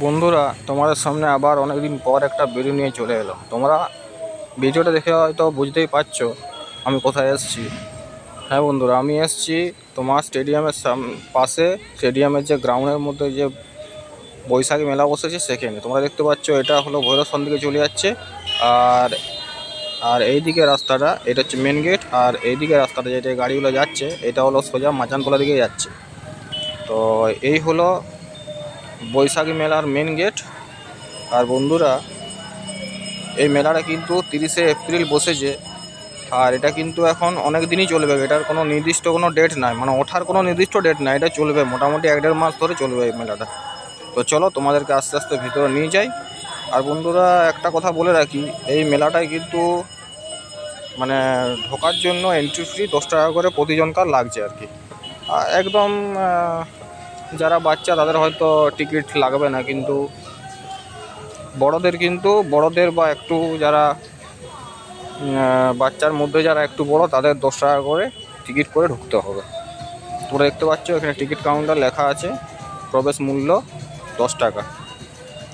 বন্ধুরা, তোমাদের সামনে আবার অনেকদিন পর একটা ভিডিও নিয়ে চলে এলাম। তোমরা ভিডিওটা দেখে হয়তো বুঝতেই পারছ আমি কোথায় এসেছি। হ্যাঁ বন্ধুরা, আমি এসেছি তোমার স্টেডিয়ামের সাম- পাশে স্টেডিয়ামের যে গ্রাউন্ডের মধ্যে যে বৈশাখী মেলা বসেছে সেখানে। তোমরা দেখতে পাচ্ছ এটা হলো ভৈরবস্থান দিকে চলে যাচ্ছে। আর আর এইদিকে রাস্তাটা, এটা হচ্ছে মেন গেট আর এইদিকে রাস্তাটা যেটা গাড়িগুলো যাচ্ছে, এটা হলো সোজা মাচানতলা দিকে যাচ্ছে। তো এই হলো বৈশাখী মেলার মেন গেট আর বন্ধুরা, এই মেলাটা কিন্তু তিরিশে এপ্রিল বসেছে। আর এটা কিন্তু এখন অনেক দিনই চলবে। এটার কোনো নির্দিষ্ট কোনো ডেট নাই। মানে ওঠার কোনো নির্দিষ্ট ডেট নাই। এটা চলবে মোটামুটি এক দেড় মাস ধরে চলবে এই মেলাটা। তো চলো, তোমাদেরকে আস্তে আস্তে ভিতরে নিয়ে যাই। আর বন্ধুরা, একটা কথা বলে রাখি। এই মেলাটায় কিন্তু মানে ঢোকার জন্য এন্ট্রি ফ্রি দশ টাকা করে প্রতিজনকার লাগছে আর কি। একদম যারা বাচ্চা, তাদের হয়তো টিকিট লাগবে না, কিন্তু বড়দের কিন্তু, বড়দের বা একটু যারা বাচ্চার মধ্যে যারা একটু বড়, তাদের দশ টাকা করে টিকিট করে ঢুকতে হবে। তোমরা দেখতে পাচ্ছ, এখানে টিকিট কাউন্টার লেখা আছে, প্রবেশ মূল্য দশ টাকা।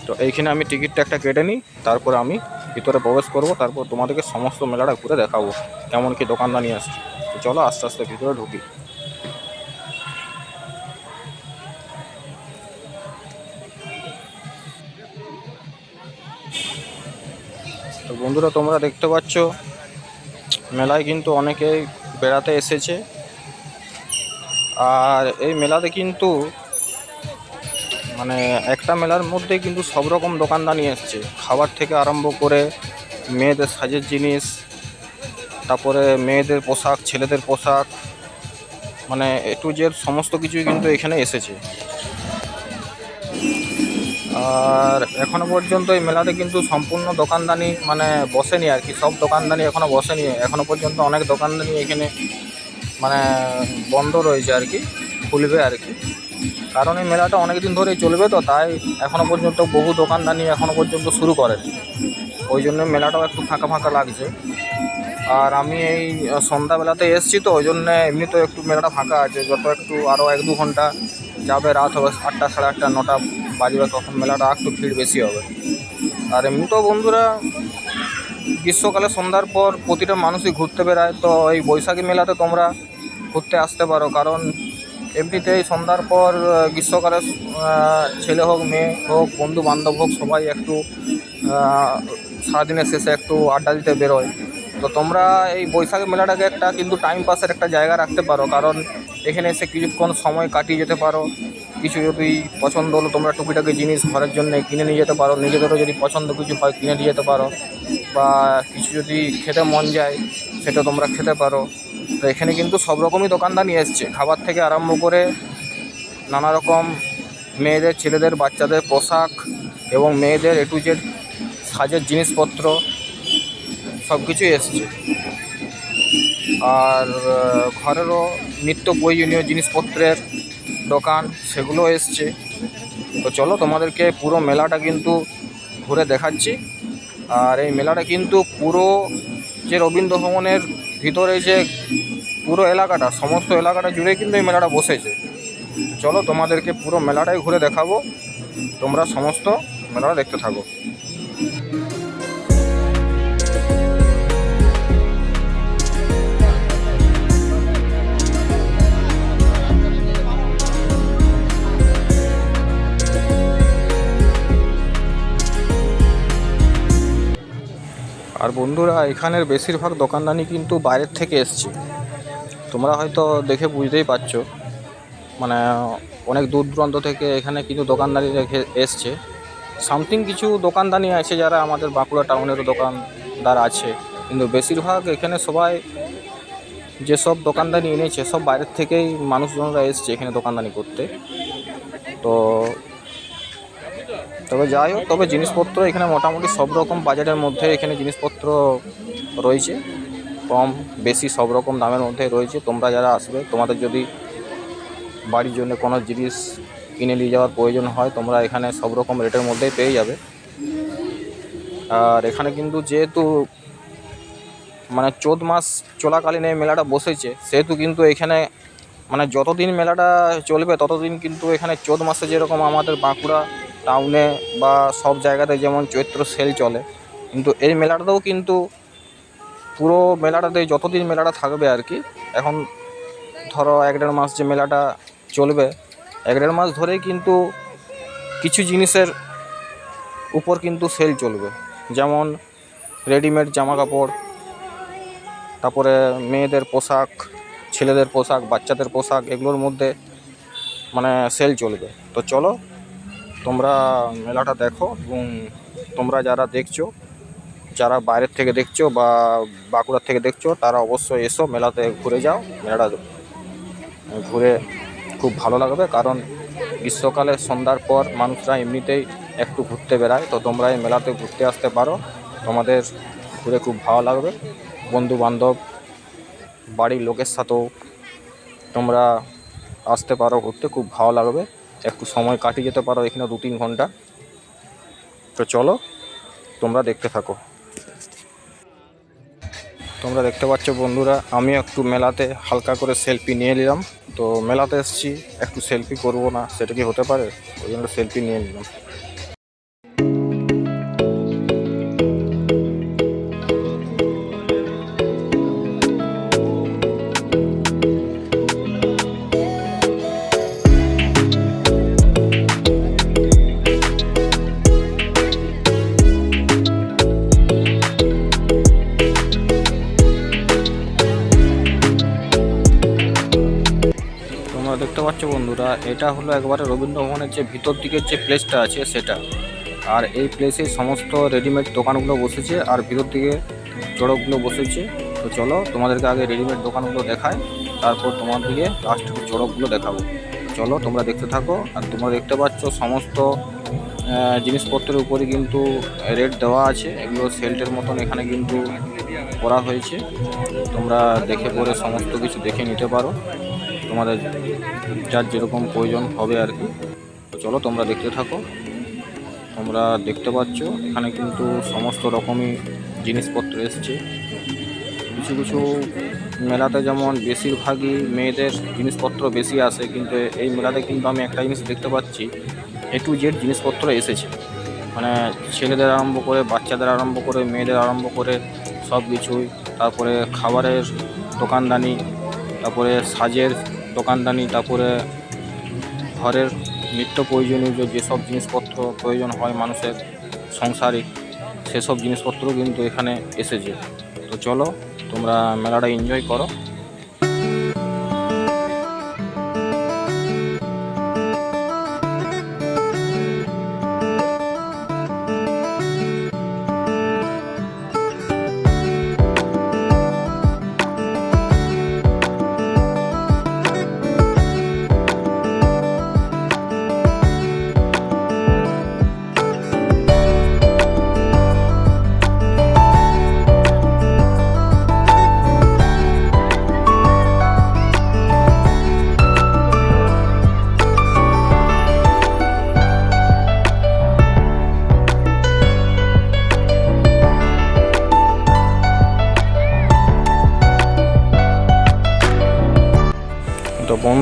তো এইখানে আমি টিকিটটা একটা কেটে নিই, তারপরে আমি ভিতরে প্রবেশ করব, তারপর তোমাদেরকে সমস্ত মেলাটা ঘুরে দেখাবো, কেমন কি দোকানদানি আসছে। চলো আস্তে আস্তে ভিতরে ঢুকি। তো বন্ধুরা, তোমরা দেখতে পাচ্ছ, মেলায় কিন্তু অনেকেই বেড়াতে এসেছে। আর এই মেলাতে কিন্তু মানে একটা মেলার মধ্যে কিন্তু সব রকম দোকানদানি এসছে। খাবার থেকে আরম্ভ করে মেয়েদের সাজের জিনিস, তারপরে মেয়েদের পোশাক, ছেলেদের পোশাক মানে এ টু জেড সমস্ত কিছুই কিন্তু এখানে এসেছে। আর এখনও পর্যন্ত এই মেলাতে কিন্তু সম্পূর্ণ দোকানদানি মানে বসেনি আর কি, সব দোকানদানি এখনও বসেনি। এখনও পর্যন্ত অনেক দোকানদানি এখানে মানে বন্ধ রয়েছে আর কি, খুলবে আর কি। কারণ এই মেলাটা অনেক দিন ধরেই চলবে তো, তাই এখনও পর্যন্ত বহু দোকানদানি এখনও পর্যন্ত শুরু করেনি ওই জন্য মেলাটাও একটু ফাঁকা ফাঁকা লাগছে। আর আমি এই সন্ধ্যাবেলাতে এসেছি তো, ওই জন্য এমনিতেও একটু মেলাটা ফাঁকা আছে। যত একটু আরও এক দু ঘণ্টা যাবে, রাত হবে আটটা, সাড়ে আটটা, নটা বাজবে তখন মেলাটা একটু ভিড় বেশি হবে। আর এমনিতেও বন্ধুরা, গ্রীষ্মকালে সন্ধ্যার পর প্রতিটা মানুষই ঘুরতে বেড়ায়, তো এই বৈশাখী মেলাতে তোমরা ঘুরতে আসতে পারো। কারণ এমনিতেই সন্ধ্যার পর গ্রীষ্মকালে ছেলে হোক, মেয়ে হোক বন্ধু বান্ধব হোক, সবাই একটু সারাদিনের শেষে একটু আড্ডা দিতে বেরোয়। তো তোমরা এই বৈশাখী মেলাটাকে একটা কিন্তু টাইম পাসের একটা জায়গা রাখতে পারো। কারণ এখানে এসে কিছুক্ষণ সময় কাটিয়ে যেতে পারো। কিছু যদি পছন্দ হলো, তোমরা টুকিটাকি জিনিস ঘরের জন্য কিনে নিয়ে যেতে পারো। নিজেদেরও যদি পছন্দ কিছু হয়, কিনে নিয়ে যেতে পারো। বা কিছু যদি খেতে মন যায়, সেটা তোমরা খেতে পারো। তো এখানে কিন্তু সব রকমই দোকানদানি এসছে। খাবার থেকে আরম্ভ করে নানা রকম মেয়েদের, ছেলেদের, বাচ্চাদের পোশাক এবং মেয়েদের এ টু জেড সাজের জিনিসপত্র সব কিছুই এসছে। আর ঘরেরও নিত্য প্রয়োজনীয় জিনিসপত্রের দোকান, সেগুলো এসছে। তো চলো তোমাদেরকে পুরো মেলাটা কিন্তু ঘুরে দেখাচ্ছি। আর এই মেলাটা কিন্তু পুরো যে রবীন্দ্র ভবনের ভিতরে যে পুরো এলাকাটা, সমস্ত এলাকাটা জুড়ে কিন্তু এই মেলাটা বসেছে। চলো তোমাদেরকে পুরো মেলাটাই ঘুরে দেখাবো। তোমরা সমস্ত মেলাটা দেখতে থাকো। আর বন্ধুরা, এখানের বেশিরভাগ দোকানদানি কিন্তু বাইরের থেকে এসছে। তোমরা হয়তো দেখে বুঝতেই পারছ মানে অনেক দূর দূরান্ত থেকে এখানে কিন্তু দোকানদানি রেখে এসছে। সামথিং কিছু দোকানদানি আছে যারা আমাদের বাঁকুড়া টাউনেরও দোকানদার আছে। কিন্তু বেশিরভাগ এখানে সবাই যেসব দোকানদানি এনেছে, সব বাইরের থেকেই মানুষজনরা এসছে এখানে দোকানদানি করতে। তো তবে যাই হোক, তবে জিনিসপত্র এখানে মোটামুটি সব রকম বাজারের মধ্যে এখানে জিনিসপত্র রয়েছে। কম, বেশি সব রকম দামের মধ্যে রয়েছে। তোমরা যারা আসবে, তোমাদের যদি বাড়ির জন্য কোনো জিনিস কিনে নিয়ে যাওয়ার প্রয়োজন হয়, তোমরা এখানে সব রকম রেটের মধ্যেই পেয়ে যাবে। আর এখানে কিন্তু যেহেতু মানে চোদ্দ মাস চলাকালীন এই মেলাটা বসেছে, সেহেতু কিন্তু এখানে মানে যতদিন মেলাটা চলবে, ততদিন কিন্তু এখানে চোদ্দ মাসে যেরকম আমাদের বাঁকুড়া টাউনে বা সব জায়গাতে যেমন চৈত্র সেল চলে, কিন্তু এই মেলাটাতেও কিন্তু পুরো মেলাটাতে যতদিন মেলাটা থাকবে আর কি, এখন ধরো এক দেড় মাস যে মেলাটা চলবে, এক দেড় মাস ধরেই কিন্তু কিছু জিনিসের উপর কিন্তু সেল চলবে। যেমন রেডিমেড জামা কাপড় তারপরে মেয়েদের পোশাক, ছেলেদের পোশাক, বাচ্চাদের পোশাক, এগুলোর মধ্যে মানে সেল চলবে। তো চলো তোমরা মেলাটা দেখো এবং তোমরা যারা দেখছ, যারা বাইরের থেকে দেখছ বা বাঁকুড়ার থেকে দেখছ, তারা অবশ্যই এসো মেলাতে ঘুরে যাও, মেলাটা ঘুরে খুব ভালো লাগবে কারণ গ্রীষ্মকালে সন্ধ্যার পর মানুষরা এমনিতেই একটু ঘুরতে বেড়ায়। তো তোমরা এই মেলাতে ঘুরতে আসতে পারো, তোমাদের ঘুরে খুব ভালো লাগবে। বন্ধু বান্ধব বাড়ির লোকের সাথেও তোমরা আসতে পারো ঘুরতে, খুব ভালো লাগবে। একটু সময় কাটিয়ে যেতে পারো এখানে দু তিন ঘণ্টা। তো চলো, তোমরা দেখতে থাকো। তোমরা দেখতে পাচ্ছ বন্ধুরা আমি একটু মেলাতে হালকা করে সেলফি নিয়ে নিলাম। তো মেলাতে এসেছি, একটু সেলফি করব না, সেটা কি হতে পারে? ওই জন্য সেলফি নিয়ে নিলাম। দেখতে পাচ্ছ বন্ধুরা, এটা হলো একবারে রবীন্দ্র ভবনের যে ভিতর দিকের যে প্লেসটা আছে সেটা। আর এই প্লেসে সমস্ত রেডিমেড দোকানগুলো বসেছে আর ভিতর দিকে চড়কগুলো বসেছে। তো চলো তোমাদেরকে আগে রেডিমেড দোকানগুলো দেখায় তারপর তোমার দিকে লাস্ট চড়কগুলো দেখাবো। চলো তোমরা দেখতে থাকো, আর তোমরা দেখতে পাচ্ছ সমস্ত জিনিসপত্রের উপরে কিন্তু রেট দেওয়া আছে। এগুলো সেল্টের মতন এখানে কিন্তু করা হয়েছে। তোমরা দেখে পরে সমস্ত কিছু দেখে নিতে পারো। তোমাদের যার যেরকম প্রয়োজন হবে আর কি। চলো, তোমরা দেখতে থাকো। তোমরা দেখতে পাচ্ছ, এখানে কিন্তু সমস্ত রকমই জিনিসপত্র এসছে। কিছু কিছু মেলাতে যেমন বেশিরভাগই মেয়েদের জিনিসপত্র বেশি আসে, কিন্তু এই মেলাতে কিন্তু আমি একটা জিনিস দেখতে পাচ্ছি এ টু জেড জিনিসপত্র এসেছে। মানে ছেলেদের আরম্ভ করে, বাচ্চাদের আরম্ভ করে, মেয়েদের আরম্ভ করে সব কিছুই তারপরে খাবারের দোকানদানি, তারপরে সাজের দোকানদানি, তারপরে ঘরের নিত্য প্রয়োজনীয় যেসব জিনিসপত্র প্রয়োজন হয় মানুষের, সংসারিক, সেসব জিনিসপত্র কিন্তু এখানে এসেছে। তো চলো, তোমরা মেলাটা এনজয় করো।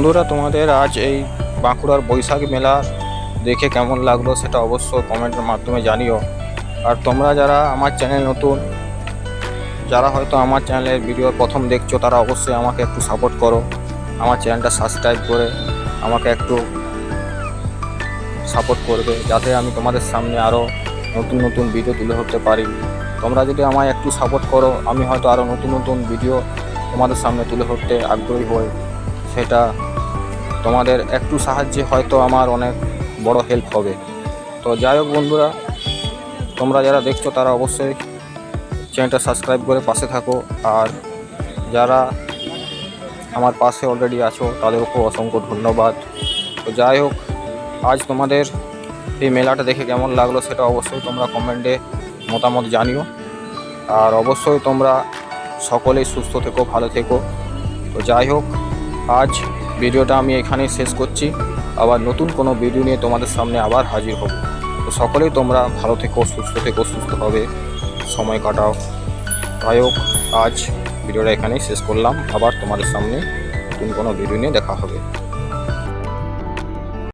বন্ধুরা, তোমাদের আজ এই বাঁকুড়ার বৈশাখ মেলা দেখে কেমন লাগল সেটা অবশ্যই কমেন্টের মাধ্যমে জানিও। আর তোমরা যারা আমার চ্যানেল নতুন, যারা হয়তো আমার চ্যানেলের ভিডিও প্রথম দেখছ, তারা অবশ্যই আমাকে একটু সাপোর্ট করো। আমার চ্যানেলটা সাবস্ক্রাইব করে আমাকে একটু সাপোর্ট করবে, যাতে আমি তোমাদের সামনে আরও নতুন নতুন ভিডিও তুলে ধরতে পারি। তোমরা যদি আমায় একটু সাপোর্ট করো, আমি হয়তো আরও নতুন নতুন ভিডিও তোমাদের সামনে তুলে ধরতে আগ্রহী হই, সেটা তোমাদের একটু সাহায্যে হয়তো আমার অনেক বড় হেল্প হবে। তো যাই হোক বন্ধুরা, তোমরা যারা দেখছ তারা অবশ্যই চ্যানেলটা সাবস্ক্রাইব করে পাশে থাকো। আর যারা আমার পাশে অলরেডি আছো তাদেরকেও অসংখ্য ধন্যবাদ। তো যাই হোক, আজ তোমাদের এই মেলাটা দেখে কেমন লাগল সেটা অবশ্যই তোমরা কমেন্টে মতামত জানিও। আর অবশ্যই তোমরা সকলেই সুস্থ থেকো, ভালো থেকো। তো যাই হোক, আজ ভিডিওটা আমি এখানেই শেষ করছি। আবার নতুন কোনো ভিডিও নিয়ে তোমাদের সামনে আবার হাজির হব। তো সকলেই তোমরা ভালো থেকো, সুস্থ থেকো, সুস্থ হবে। সময় কাটাও। যাই হোক, আজ ভিডিওটা এখানেই শেষ করলাম। আবার তোমাদের সামনে নতুন কোনো ভিডিও নিয়ে দেখা হবে।